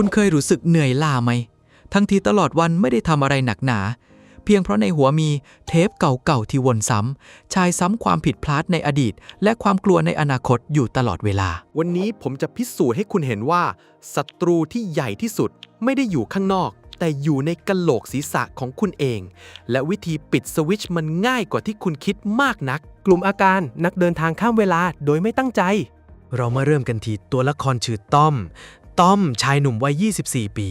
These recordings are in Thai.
คุณเคยรู้สึกเหนื่อยล้าไหม ทั้งที่ตลอดวันไม่ได้ทำอะไรหนักหนา เพียงเพราะในหัวมีเทปเก่าๆที่วนซ้ำชายซ้ำความผิดพลาดในอดีต และความกลัวในอนาคตอยู่ตลอดเวลา วันนี้ผมจะพิสูจน์ให้คุณเห็นว่าศัตรูที่ใหญ่ที่สุดไม่ได้อยู่ข้างนอก แต่อยู่ในกะโหลกศีรษะของคุณเอง และวิธีปิดสวิตช์มันง่ายกว่าที่คุณคิดมากนัก กลุ่มอาการนักเดินทางข้ามเวลาโดยไม่ตั้งใจ เรามาเริ่มกันที่ตัวละครชื่อต้อม ต้อมชายหนุ่มวัย 24 ปี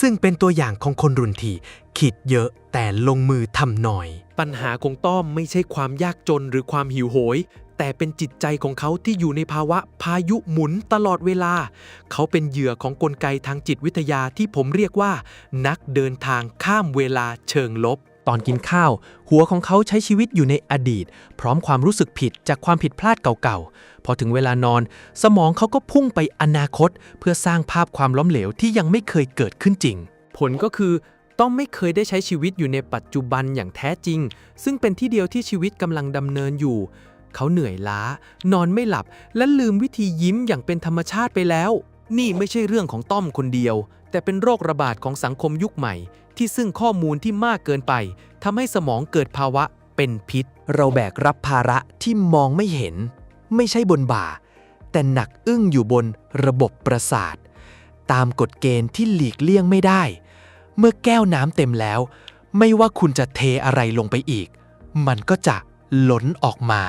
ซึ่งเป็นตัวอย่างของคนรุ่นที่คิดเยอะแต่ลงมือทำหน่อย ปัญหาของต้อมไม่ใช่ความยากจนหรือความหิวโหย แต่เป็นจิตใจของเขาที่อยู่ในภาวะพายุหมุนตลอดเวลา เขาเป็นเหยื่อของกลไกทางจิตวิทยาที่ผมเรียกว่า นักเดินทางข้ามเวลาเชิงลบ ตอนกินข้าว หัวของเขาใช้ชีวิตอยู่ในอดีต พร้อมความรู้สึกผิดจากความผิดพลาดเก่าๆ พอถึงเวลานอน สมองเขาก็พุ่งไปอนาคต เพื่อสร้างภาพความล้มเหลวที่ยังไม่เคยเกิดขึ้นจริง ผลก็คือต้อมไม่เคยได้ใช้ชีวิตอยู่ในปัจจุบันอย่างแท้จริง ซึ่งเป็นที่เดียวที่ชีวิตกำลังดำเนินอยู่ เขาเหนื่อยล้า นอนไม่หลับ และลืมวิธียิ้มอย่างเป็นธรรมชาติไปแล้ว นี่ไม่ใช่เรื่องของต้อมคนเดียว แต่เป็นโรคระบาดของสังคมยุคใหม่ ที่ซึ่งข้อมูลที่มากเกินไปทำให้สมองเกิดภาวะเป็นพิษ เราแบกรับภาระที่มองไม่เห็น ไม่ใช่บนบ่า แต่หนักอึ้งอยู่บนระบบประสาท ตามกฎเกณฑ์ที่หลีกเลี่ยงไม่ได้ เมื่อแก้วน้ำเต็มแล้ว ไม่ว่าคุณจะเทอะไรลงไปอีก มันก็จะล้นออกมา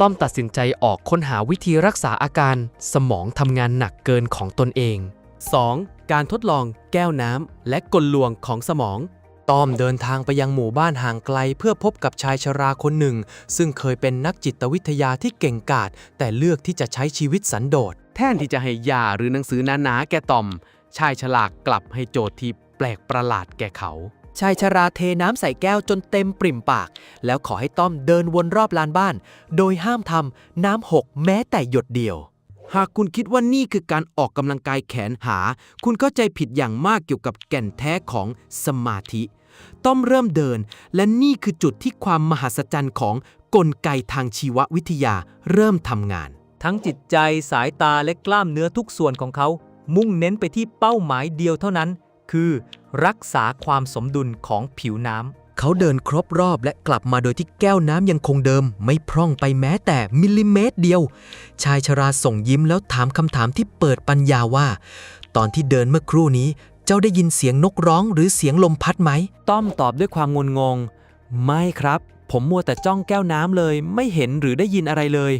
ต้อมตัดสินใจออกค้นหาวิธีรักษาอาการสมองทำงานหนักเกินของตนเอง 2. การทดลองแก้วน้ำและกลลวงของสมองต้อมเดินทางไปยังหมู่บ้านห่างไกลเพื่อพบกับชายชราคนหนึ่ง ซึ่งเคยเป็นนักจิตวิทยาที่เก่งกาจแต่เลือกที่จะใช้ชีวิตสันโดษ แทนที่จะให้ยาหรือหนังสือหนาๆแก่ตอม ชายฉลากกลับให้โจทย์ที่แปลกประหลาดแก่เขาชายชราเทน้ำใส่แก้วจนเต็มปริ่มปาก แล้วขอให้ต้อมเดินวนรอบลานบ้าน โดยห้ามทำน้ำหกแม้แต่หยดเดียว หากคุณคิดว่านี่คือการออกกำลังกายแขนหา คุณเข้าใจผิดอย่างมากเกี่ยวกับแก่นแท้ของสมาธิ ต้อมเริ่มเดิน และนี่คือจุดที่ความมหัศจรรย์ของกลไกทางชีววิทยาเริ่มทำงาน ทั้งจิตใจสายตาและกล้ามเนื้อทุกส่วนของเขา มุ่งเน้นไปที่เป้าหมายเดียวเท่านั้น คือ รักษาความสมดุลของผิวน้ำ เขาเดินครบรอบและกลับมาโดยที่แก้วน้ำยังคงเดิม ไม่พร่องไปแม้แต่มิลลิเมตรเดียว ชายชราส่งยิ้มแล้วถามคำถามที่เปิดปัญญาว่า ตอนที่เดินเมื่อครู่นี้ เจ้าได้ยินเสียงนกร้องหรือเสียงลมพัดไหม ต้อมตอบด้วยความงุนงง ไม่ครับ ผมมัวแต่จ้องแก้วน้ำเลย ไม่เห็นหรือได้ยินอะไรเลย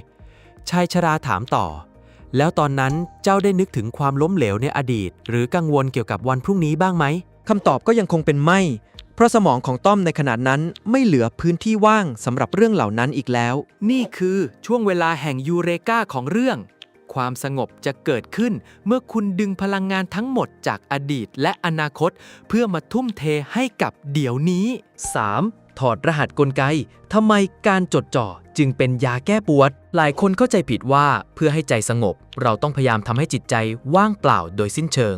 ชายชราถามต่อ แล้วตอนนั้นเจ้าได้นึกถึงความล้มเหลวในอดีต หรือกังวลเกี่ยวกับวันพรุ่งนี้บ้างไหมคำตอบก็ยังคงเป็นไม่ เพราะสมองของต้อมในขณะนั้นไม่เหลือพื้นที่ว่างสำหรับเรื่องเหล่านั้นอีกแล้ว นี่คือช่วงเวลาแห่งยูเรกาของเรื่อง ความสงบจะเกิดขึ้นเมื่อคุณดึงพลังงานทั้งหมดจากอดีตและอนาคต เพื่อมาทุ่มเทให้กับเดี๋ยวนี้ 3. ถอดรหัสกลไกทำไมการจดจ่อจึงเป็นยาแก้ปวด หลายคนเข้าใจผิดว่าเพื่อให้ใจสงบ เราต้องพยายามทำให้จิตใจว่างเปล่าโดยสิ้นเชิง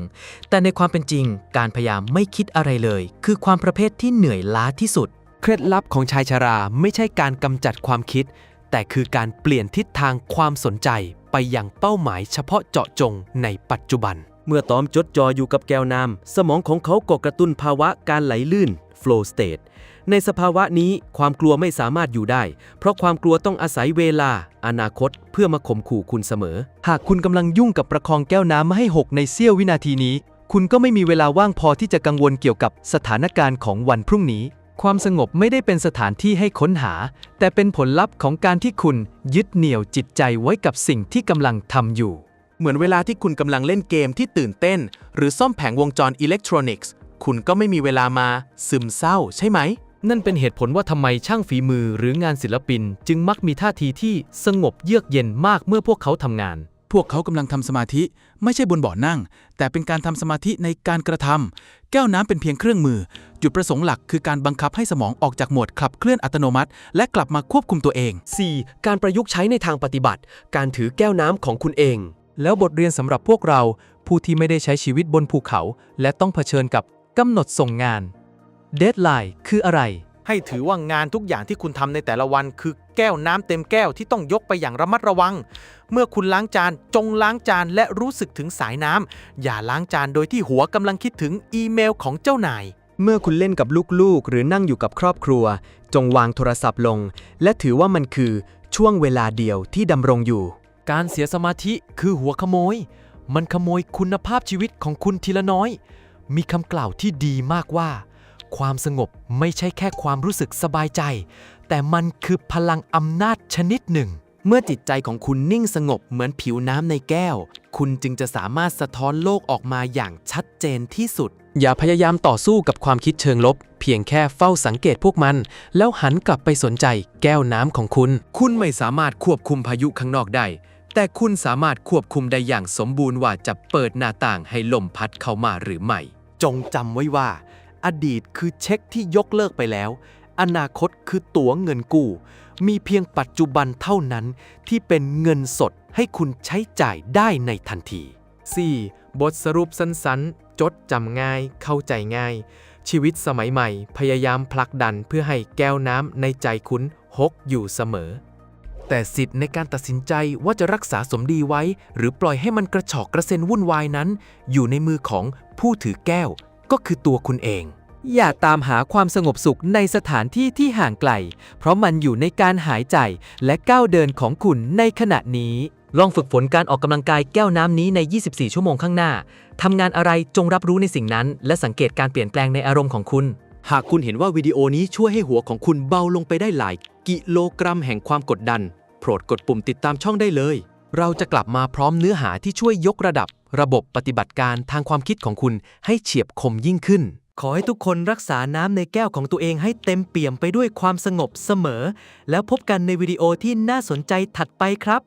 แต่ในความเป็นจริง การพยายามไม่คิดอะไรเลย คือความประเภทที่เหนื่อยล้าที่สุด เคล็ดลับของชายชราไม่ใช่การกำจัดความคิด แต่คือการเปลี่ยนทิศทางความสนใจไปยังเป้าหมายเฉพาะเจาะจงในปัจจุบัน เมื่อตอมจดจ่ออยู่กับแก้วน้ำสมองของเขาก็กระตุ้นภาวะการไหลลื่น flow state ในสภาวะนี้ความกลัวไม่สามารถอยู่ได้ เพราะความกลัวต้องอาศัยเวลา อนาคต เพื่อมาข่มขู่คุณเสมอ หากคุณกำลังยุ่งกับประคองแก้วน้ำไม่ให้หกในเสี้ยววินาทีนี้ คุณก็ไม่มีเวลาว่างพอที่จะกังวลเกี่ยวกับสถานการณ์ของวันพรุ่งนี้ ความสงบไม่ได้เป็นสถานที่ให้ค้นหา แต่เป็นผลลัพธ์ของการที่คุณยึดเหนี่ยวจิตใจไว้กับสิ่งที่กำลังทำอยู่ เหมือนเวลาที่คุณกำลังเล่นเกมที่ตื่นเต้น หรือซ่อมแผงวงจรอิเล็กทรอนิกส์ คุณก็ไม่มีเวลามาซึมเศร้าใช่ไหม นั่นเป็นเหตุผลว่าทำไมช่างฝีมือหรืองานศิลปิน จึงมักมีท่าทีที่สงบเยือกเย็นมากเมื่อพวกเขาทำงาน พวกเขากำลังทำสมาธิไม่ใช่บนเบาะนั่ง แต่เป็นการทำสมาธิในการกระทำแก้วน้ำเป็นเพียงเครื่องมือ จุดประสงค์หลักคือการบังคับให้สมองออกจากโหมดขับเคลื่อนอัตโนมัติ และกลับมาควบคุมตัวเอง 4. การประยุกต์ใช้ในทางปฏิบัติ การถือแก้วน้ำของคุณเอง แล้วบทเรียนสำหรับพวกเรา ผู้ที่ไม่ได้ใช้ชีวิตบนภูเขา และต้องเผชิญกับกำหนดส่งงาน เดดไลน์คืออะไร ให้ถือว่างานทุกอย่างที่คุณทำในแต่ละวัน คือแก้วน้ำเต็มแก้วที่ต้องยกไปอย่างระมัดระวัง เมื่อคุณล้างจานจงล้างจานและรู้สึกถึงสายน้ำอย่าล้างจานโดยที่หัวกำลังคิดถึงอีเมลของเจ้านาย เมื่อคุณเล่นกับลูกๆ หรือนั่งอยู่กับครอบครัว จงวางโทรศัพท์ลง และถือว่ามันคือช่วงเวลาเดียวที่ดำรงอยู่ การเสียสมาธิคือหัวขโมย มันขโมยคุณภาพชีวิตของคุณทีละน้อย มีคำกล่าวที่ดีมากว่า ความสงบไม่ใช่แค่ความรู้สึกสบายใจ แต่มันคือพลังอำนาจชนิดหนึ่ง เมื่อจิตใจของคุณนิ่งสงบเหมือนผิวน้ำในแก้ว คุณจึงจะสามารถสะท้อนโลกออกมาอย่างชัดเจนที่สุด อย่าพยายามต่อสู้กับความคิดเชิงลบ เพียงแค่เฝ้าสังเกตพวกมัน แล้วหันกลับไปสนใจแก้วน้ำของคุณ คุณไม่สามารถควบคุมพายุข้างนอกได้ แต่คุณสามารถควบคุมได้อย่างสมบูรณ์ว่าจะเปิดหน้าต่างให้ลมพัดเข้ามาหรือไม่ จงจำไว้ว่า อดีตคือเช็คที่ยกเลิกไปแล้ว อนาคตคือตั๋วเงินกู้ มีเพียงปัจจุบันเท่านั้นที่เป็นเงินสดให้คุณใช้จ่ายได้ในทันที 4. บทสรุปสั้นๆ จดจำง่าย เข้าใจง่าย ชีวิตสมัยใหม่ พยายามผลักดันเพื่อให้แก้วน้ำในใจคุณหกอยู่เสมอ แต่สิทธิ์ในการตัดสินใจว่าจะรักษาสมดีไว้ หรือปล่อยให้มันกระฉอกกระเซ็นวุ่นวายนั้น อยู่ในมือของผู้ถือแก้ว ก็คือตัวคุณเอง อย่าตามหาความสงบสุขในสถานที่ที่ห่างไกล เพราะมันอยู่ในการหายใจและก้าวเดินของคุณในขณะนี้ ลองฝึกฝนการออกกำลังกายแก้วน้ำนี้ใน 24 ชั่วโมงข้างหน้าทำงานอะไรจงรับรู้ในสิ่งนั้น และสังเกตการเปลี่ยนแปลงในอารมณ์ของคุณ หากคุณเห็นว่าวิดีโอนี้ช่วยให้หัวของคุณเบาลงไปได้หลาย กิโลกรัมแห่งความกดดัน โปรดกดปุ่มติดตามช่องได้เลย เราจะกลับมาพร้อมเนื้อหาที่ช่วยยกระดับ ระบบปฏิบัติการทางความคิดของคุณให้เฉียบคมยิ่งขึ้น ขอให้ทุกคนรักษาน้ำในแก้วของตัวเองให้เต็มเปี่ยมไปด้วยความสงบเสมอ แล้วพบกันในวิดีโอที่น่าสนใจถัดไปครับ